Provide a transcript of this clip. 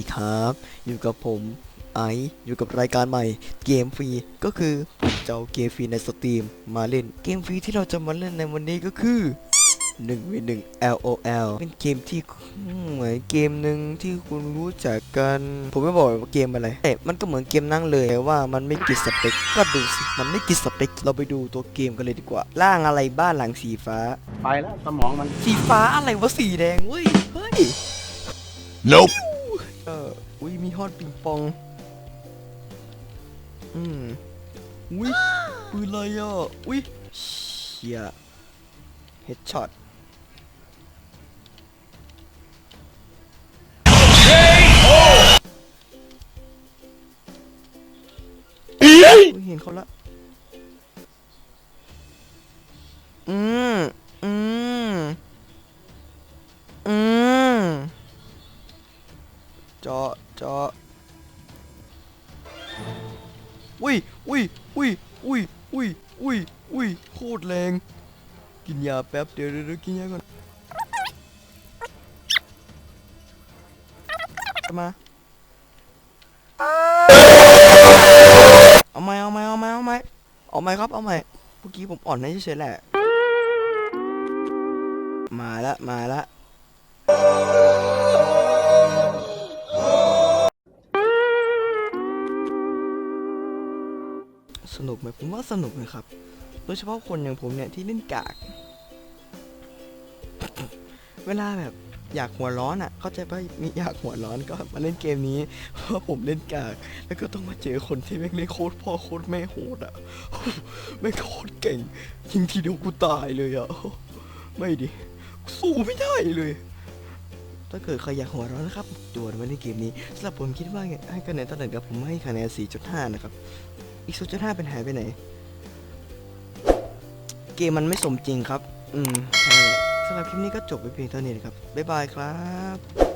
ดีครับ อยู่กับผมไอซ์อยู่กับรายการใหม่เกมฟรีก็คือผมจะเอาเกมฟรีในสตรีมมาเล่นเกมฟรีที่เราจะมาเล่นในวันนี้ก็คือ1 v 1 LOL เป็นเกมที่เหมือนเกมหนึ่งที่คุณรู้จักกัน ผมไม่บอกว่าเกมอะไรแต่มันก็เหมือนเกมนั่งเลยแต่ว่ามันไม่กิดสเปคก็ดูสิ มันไม่กิดสเปคเราไปดูตัวเกมกันเลยดีกว่าร่างอะไรบ้านหลังสีฟ้า ไปแล้วสมองมันสีฟ้าอะไรวะสีแดงเว้ยเฮ้ย Nope. เอออุ้ยมีฮอตปิงปอง อืมอุ้ยปืนอะไรอะอุ้ยเชี่ยเฮดช็อตอุ้ยเห็นเขาละ อืม เจาะเจาะอุ้ยอุ้ยอุ้ยอุ้ยอุ้ยอุ้ยอุ้ยโคตรแรง กินยาแป๊บเดี๋ยวเดี๋ยวกินยาก่อนมาเอาไหมเอาไหมเอาไหมเอาไหมเอาไหมครับเอาไหมเมื่อกี้ผมอ่อนให้เฉยแหละ มาละมาละ สนุกไหมผมว่าสนุกนะครับ โดยเฉพาะคนอย่างผมเนี่ยที่เล่นกาก เวลาแบบอยากหัวร้อนอะ เข้าใจปะมีอยากหัวร้อนก็มาเล่นเกมนี้ เพราะผมเล่นกาก แล้วก็ต้องมาเจอคนที่แม่งเล่นโคตรพ่อโคตรแม่โหดอะแม่งโคตรเก่งยิงทีเดียวกูตายเลยอะไม่ดิสู้ไม่ได้เลย ถ้าเกิดใครอยากหัวร้อนนะครับตัวมาเล่นเกมนี้สำหรับผมคิดว่าให้คะแนนตั้งแต่กับผมให้คะแนน 4.5 นะครับ อีก0.5เป็นหายไปไหน เกมมันไม่สมจริงครับ อืมใช่สำหรับคลิปนี้ก็จบไปเพียงเท่านี้นะครับ บ๊ายบายครับ